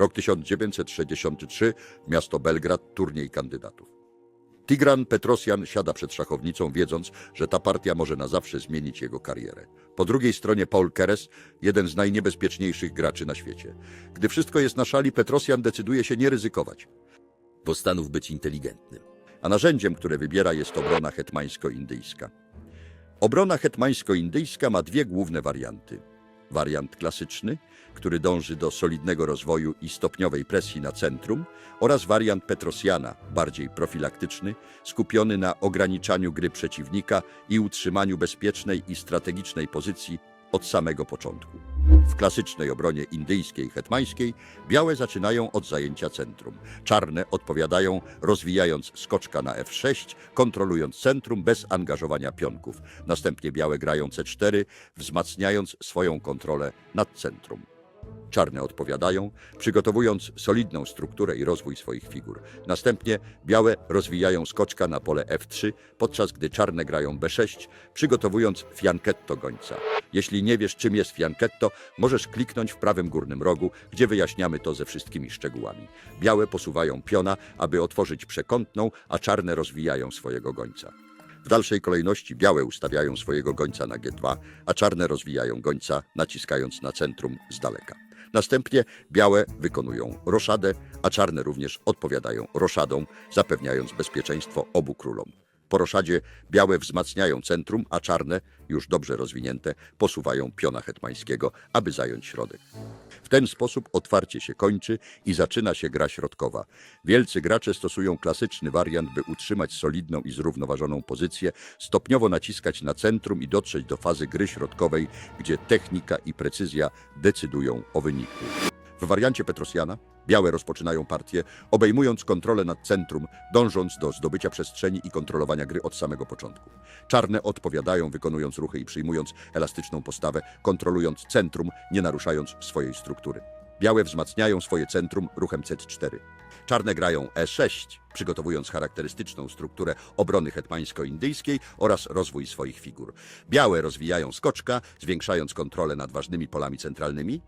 Rok 1963, miasto Belgrad, turniej kandydatów. Tigran Petrosjan siada przed szachownicą, wiedząc, że ta partia może na zawsze zmienić jego karierę. Po drugiej stronie Paul Keres, jeden z najniebezpieczniejszych graczy na świecie. Gdy wszystko jest na szali, Petrosjan decyduje się nie ryzykować. Postanów być inteligentnym. A narzędziem, które wybiera, jest obrona hetmańsko-indyjska. Obrona hetmańsko-indyjska ma dwie główne warianty. Wariant klasyczny, który dąży do solidnego rozwoju i stopniowej presji na centrum, oraz wariant Petrosjana, bardziej profilaktyczny, skupiony na ograniczaniu gry przeciwnika i utrzymaniu bezpiecznej i strategicznej pozycji od samego początku. W klasycznej obronie indyjskiej hetmańskiej białe zaczynają od zajęcia centrum. Czarne odpowiadają rozwijając skoczka na f6, kontrolując centrum bez angażowania pionków. Następnie białe grają c4, wzmacniając swoją kontrolę nad centrum. Czarne odpowiadają, przygotowując solidną strukturę i rozwój swoich figur. Następnie białe rozwijają skoczka na pole f3, podczas gdy czarne grają b6, przygotowując fianchetto gońca. Jeśli nie wiesz, czym jest fianchetto, możesz kliknąć w prawym górnym rogu, gdzie wyjaśniamy to ze wszystkimi szczegółami. Białe posuwają piona, aby otworzyć przekątną, a czarne rozwijają swojego gońca. W dalszej kolejności białe ustawiają swojego gońca na G2, a czarne rozwijają gońca, naciskając na centrum z daleka. Następnie białe wykonują roszadę, a czarne również odpowiadają roszadą, zapewniając bezpieczeństwo obu królom. Po roszadzie białe wzmacniają centrum, a czarne, już dobrze rozwinięte, posuwają piona hetmańskiego, aby zająć środek. W ten sposób otwarcie się kończy i zaczyna się gra środkowa. Wielcy gracze stosują klasyczny wariant, by utrzymać solidną i zrównoważoną pozycję, stopniowo naciskać na centrum i dotrzeć do fazy gry środkowej, gdzie technika i precyzja decydują o wyniku. W wariancie Petrosjana białe rozpoczynają partię, obejmując kontrolę nad centrum, dążąc do zdobycia przestrzeni i kontrolowania gry od samego początku. Czarne odpowiadają, wykonując ruchy i przyjmując elastyczną postawę, kontrolując centrum, nie naruszając swojej struktury. Białe wzmacniają swoje centrum ruchem C4. Czarne grają E6, przygotowując charakterystyczną strukturę obrony hetmańsko-indyjskiej oraz rozwój swoich figur. Białe rozwijają skoczka, zwiększając kontrolę nad ważnymi polami centralnymi.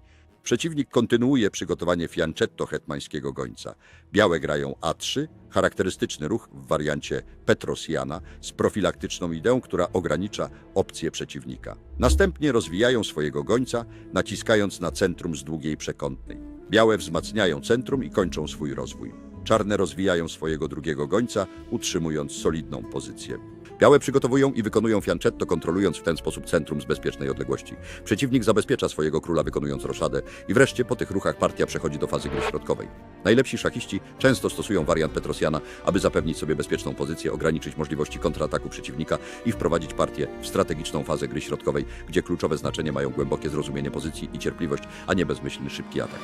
Przeciwnik kontynuuje przygotowanie fianchetto hetmańskiego gońca. Białe grają A3, charakterystyczny ruch w wariancie Petrosjana z profilaktyczną ideą, która ogranicza opcje przeciwnika. Następnie rozwijają swojego gońca, naciskając na centrum z długiej przekątnej. Białe wzmacniają centrum i kończą swój rozwój. Czarne rozwijają swojego drugiego gońca, utrzymując solidną pozycję. Białe przygotowują i wykonują fianchetto, kontrolując w ten sposób centrum z bezpiecznej odległości. Przeciwnik zabezpiecza swojego króla, wykonując roszadę i wreszcie po tych ruchach partia przechodzi do fazy gry środkowej. Najlepsi szachiści często stosują wariant Petrosjana, aby zapewnić sobie bezpieczną pozycję, ograniczyć możliwości kontrataku przeciwnika i wprowadzić partię w strategiczną fazę gry środkowej, gdzie kluczowe znaczenie mają głębokie zrozumienie pozycji i cierpliwość, a nie bezmyślny szybki atak.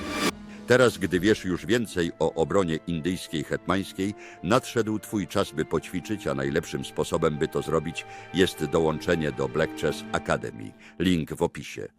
Teraz, gdy wiesz już więcej o obronie indyjskiej hetmańskiej, nadszedł Twój czas, by poćwiczyć, a najlepszym sposobem, by to zrobić, jest dołączenie do Black Chess Academy. Link w opisie.